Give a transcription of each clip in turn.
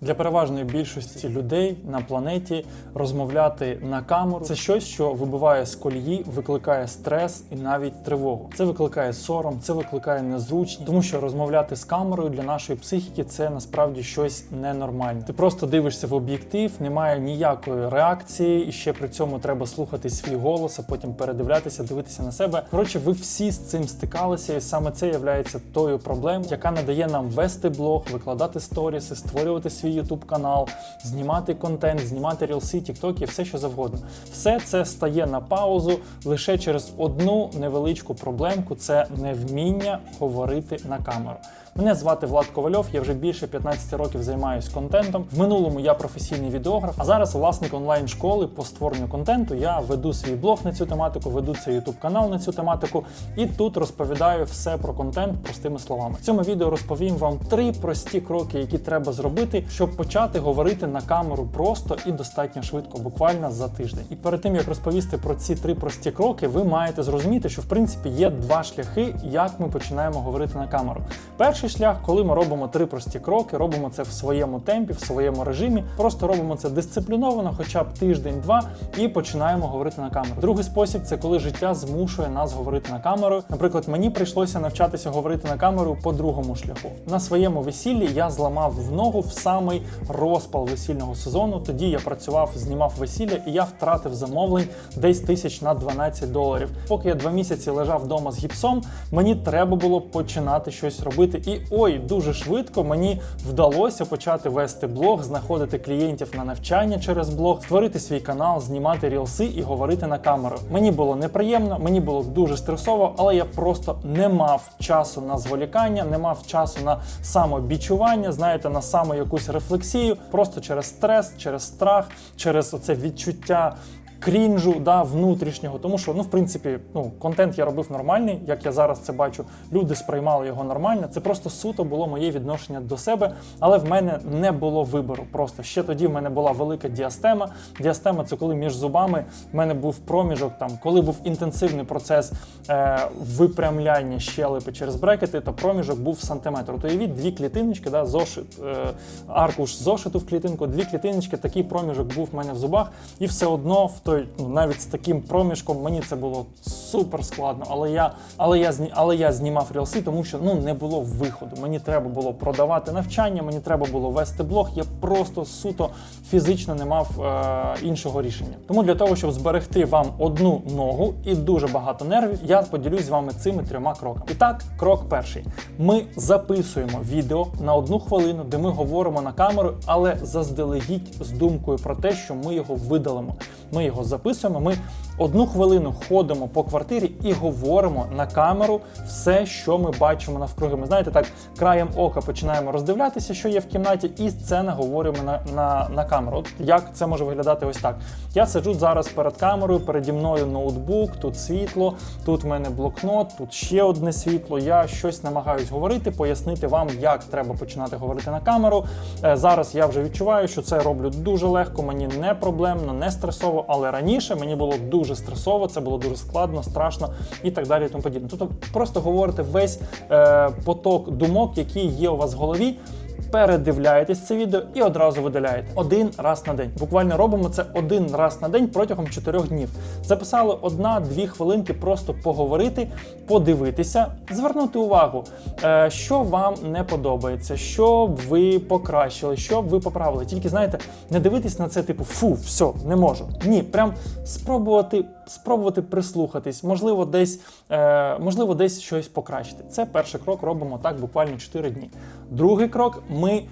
Для переважної більшості людей на планеті розмовляти на камеру це щось, що вибиває з колії, викликає стрес і навіть тривогу. Це викликає сором, це викликає незручність, тому що розмовляти з камерою для нашої психіки це насправді щось ненормальне. Ти просто дивишся в об'єктив, немає ніякої реакції, і ще при цьому треба слухати свій голос, а потім передивлятися, дивитися на себе. Коротше, ви всі з цим стикалися, і саме це є тою проблемою, яка не дає нам вести блог, викладати сторіси, створювати свій YouTube канал, знімати контент, знімати рілси, тіктоки, все що завгодно. Все це стає на паузу лише через одну невеличку проблемку: це невміння говорити на камеру. Мене звати Влад Ковальов, я вже більше 15 років займаюся контентом. В минулому я професійний відеограф, а зараз власник онлайн-школи по створенню контенту. Я веду свій блог на цю тематику, веду цей YouTube канал на цю тематику, і тут розповідаю все про контент простими словами. В цьому відео розповім вам три прості кроки, які треба зробити, щоб почати говорити на камеру просто і достатньо швидко, буквально за тиждень. І перед тим як розповісти про ці три прості кроки, ви маєте зрозуміти, що в принципі є два шляхи, як ми починаємо говорити на камеру. Перший шлях, коли ми робимо три прості кроки, робимо це в своєму темпі, в своєму режимі, просто робимо це дисципліновано, хоча б тиждень-два, і починаємо говорити на камеру. Другий спосіб це коли життя змушує нас говорити на камеру. Наприклад, мені прийшлося навчатися говорити на камеру по другому шляху. На своєму весіллі я зламав в ногу в самий розпал весільного сезону. Тоді я працював, знімав весілля, і я втратив замовлень десь тисяч на 12 доларів. Поки я два місяці лежав вдома з гіпсом, мені треба було починати щось робити. І ой, дуже швидко мені вдалося почати вести блог, знаходити клієнтів на навчання через блог, створити свій канал, знімати рілси і говорити на камеру. Мені було неприємно, мені було дуже стресово, але я просто не мав часу на зволікання, не мав часу на самобічування, знаєте, на саму якусь рефлексію, просто через стрес, через страх, через оце відчуття. Крінжу да внутрішнього, тому що ну в принципі ну контент я робив нормальний, як я зараз це бачу. Люди сприймали його нормально. Це просто суто було моє відношення до себе, але в мене не було вибору. Просто ще тоді в мене була велика діастема. Діастема це коли між зубами в мене був проміжок. Там коли був інтенсивний процес е, випрямляння щелепи через брекети, то проміжок був сантиметр. То уявіть дві клітиночки, да, зошит, е, аркуш зошиту в клітинку, дві клітиночки. Такий проміжок був в мене в зубах, і все одно в той ну, навіть з таким проміжком мені це було супер складно. Але я, але я але я знімав рілси, тому що ну не було виходу. Мені треба було продавати навчання, мені треба було вести блог. Я просто суто фізично не мав е, іншого рішення. Тому для того, щоб зберегти вам одну ногу і дуже багато нервів, я поділюсь з вами цими трьома кроками. І так, крок перший: ми записуємо відео на одну хвилину, де ми говоримо на камеру, але заздалегідь з думкою про те, що ми його видалимо. Ми його записуємо. Ми одну хвилину ходимо по квартирі і говоримо на камеру все, що ми бачимо навкруги. Ми знаєте, так краєм ока починаємо роздивлятися, що є в кімнаті, і це наговорюємо на, на, на камеру. От як це може виглядати ось так. Я сиджу зараз перед камерою, переді мною ноутбук, тут світло, тут в мене блокнот, тут ще одне світло. Я щось намагаюсь говорити, пояснити вам, як треба починати говорити на камеру. Е, Зараз я вже відчуваю, що це роблю дуже легко, мені не проблемно, не стресово, але раніше мені було дуже стресово, це було дуже складно, страшно і так далі. Тому подібне. Тобто просто говорите весь е, поток думок, які є у вас в голові. Передивляєтесь це відео і одразу видаляєте один раз на день. Буквально робимо це один раз на день протягом 4 днів. Записали одна-дві хвилинки, просто поговорити, подивитися, звернути увагу, е, що вам не подобається, що б ви покращили, що б ви поправили. Тільки знаєте, не дивитись на це, типу, фу, все, не можу. Ні, прям спробувати, спробувати прислухатись, можливо, десь, е, можливо, десь щось покращити. Це перший крок робимо так буквально 4 дні. Другий крок ми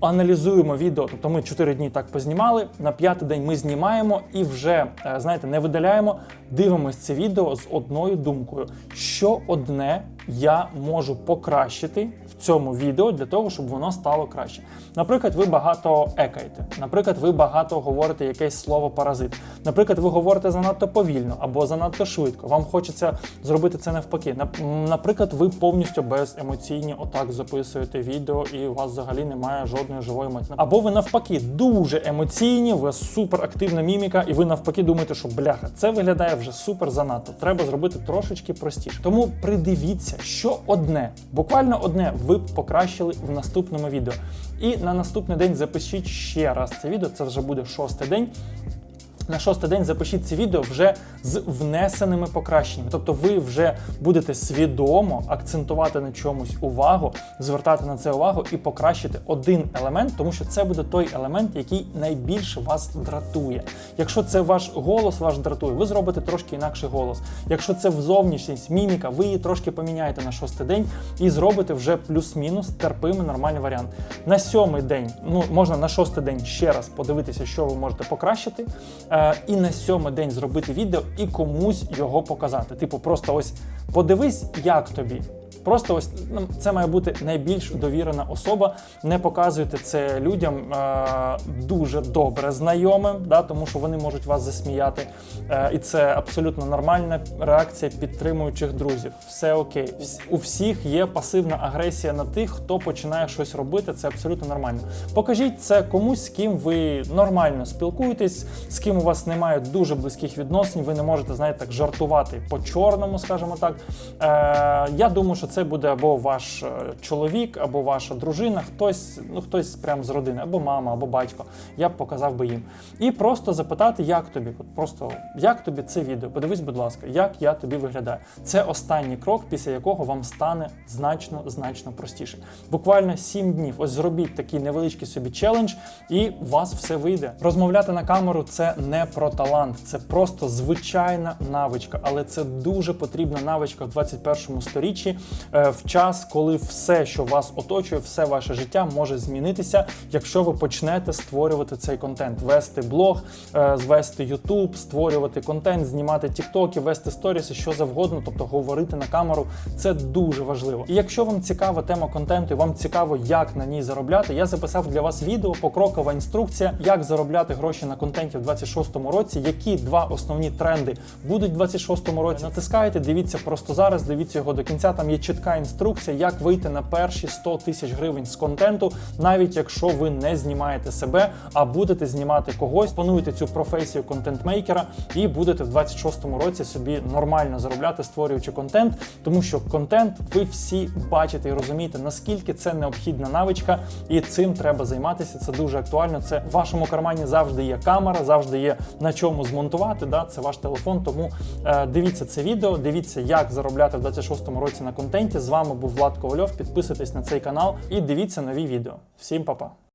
аналізуємо відео, тобто ми 4 дні так познімали. На п'ятий день ми знімаємо і вже е, знаєте, не видаляємо. Дивимось це відео з одною думкою, що одне я можу покращити в цьому відео для того, щоб воно стало краще. Наприклад, ви багато екаєте, наприклад, ви багато говорите якесь слово паразит. Наприклад, ви говорите занадто повільно або занадто швидко. Вам хочеться зробити це навпаки. Нап- Наприклад, ви повністю беземоційні отак записуєте відео, і у вас взагалі немає жодної живої емоції. Або ви навпаки дуже емоційні, у вас супер міміка, і ви навпаки думаєте, що бляха, це виглядає вже супер занадто. Треба зробити трошечки простіше. Тому придивіться, що одне, буквально одне, ви б покращили в наступному відео. І на наступний день запишіть ще раз це відео. Це вже буде шостий день. На шостий день запишіть це відео вже з внесеними покращеннями. Тобто ви вже будете свідомо акцентувати на чомусь увагу, звертати на це увагу і покращити один елемент, тому що це буде той елемент, який найбільше вас дратує. Якщо це ваш голос вас дратує, ви зробите трошки інакший голос. Якщо це зовнішність, міміка, ви її трошки поміняєте на шостий день і зробите вже плюс-мінус терпимий нормальний варіант. На сьомий день, ну можна на шостий день ще раз подивитися, що ви можете покращити. Е, і на сьомий день зробити відео і комусь його показати. Типу, просто ось подивись, як тобі. Просто ось ну, це має бути найбільш довірена особа. Не показуйте це людям е, дуже добре знайомим, да, тому що вони можуть вас засміяти. Е, і це абсолютно нормальна реакція підтримуючих друзів. Все окей. У всіх є пасивна агресія на тих, хто починає щось робити. Це абсолютно нормально. Покажіть це комусь, з ким ви нормально спілкуєтесь, з ким у вас немає дуже близьких відносин. Ви не можете знаєте, так жартувати по чорному, скажімо так. Е, я думаю, що це буде або ваш е, чоловік, або ваша дружина, хтось, ну хтось прямо з родини, або мама, або батько. Я б показав би їм. І просто запитати, як тобі, просто як тобі це відео. Подивись, будь ласка, як я тобі виглядаю. Це останній крок, після якого вам стане значно значно простіше. Буквально 7 днів. Ось зробіть такий невеличкий собі челендж, і у вас все вийде. Розмовляти на камеру це не про талант, це просто звичайна навичка, але це дуже потрібна навичка в 21 сторіччі, в час, коли все, що вас оточує, все ваше життя може змінитися, якщо ви почнете створювати цей контент, вести блог, е, звести YouTube, створювати контент, знімати тіктоки, вести сторіси, що завгодно, тобто говорити на камеру. Це дуже важливо. І якщо вам цікава тема контенту, і вам цікаво, як на ній заробляти, я записав для вас відео, покрокова інструкція, як заробляти гроші на контенті в 26-му році, які два основні тренди будуть в 26-му році. Натискайте, дивіться просто зараз, дивіться його до кінця. Там є чітка інструкція, як вийти на перші 100 тисяч гривень з контенту, навіть якщо ви не знімаєте себе, а будете знімати когось. Плануєте цю професію контент-мейкера і будете в 26-му році собі нормально заробляти, створюючи контент, тому що контент ви всі бачите і розумієте, наскільки це необхідна навичка, і цим треба займатися. Це дуже актуально. Це в вашому кармані завжди є камера, завжди є на чому змонтувати. Да, це ваш телефон. Тому е, дивіться це відео, дивіться, як заробляти в 26-му році на контенті. З вами був Влад Ковальов. Підписуйтесь на цей канал і дивіться нові відео. Всім па-па!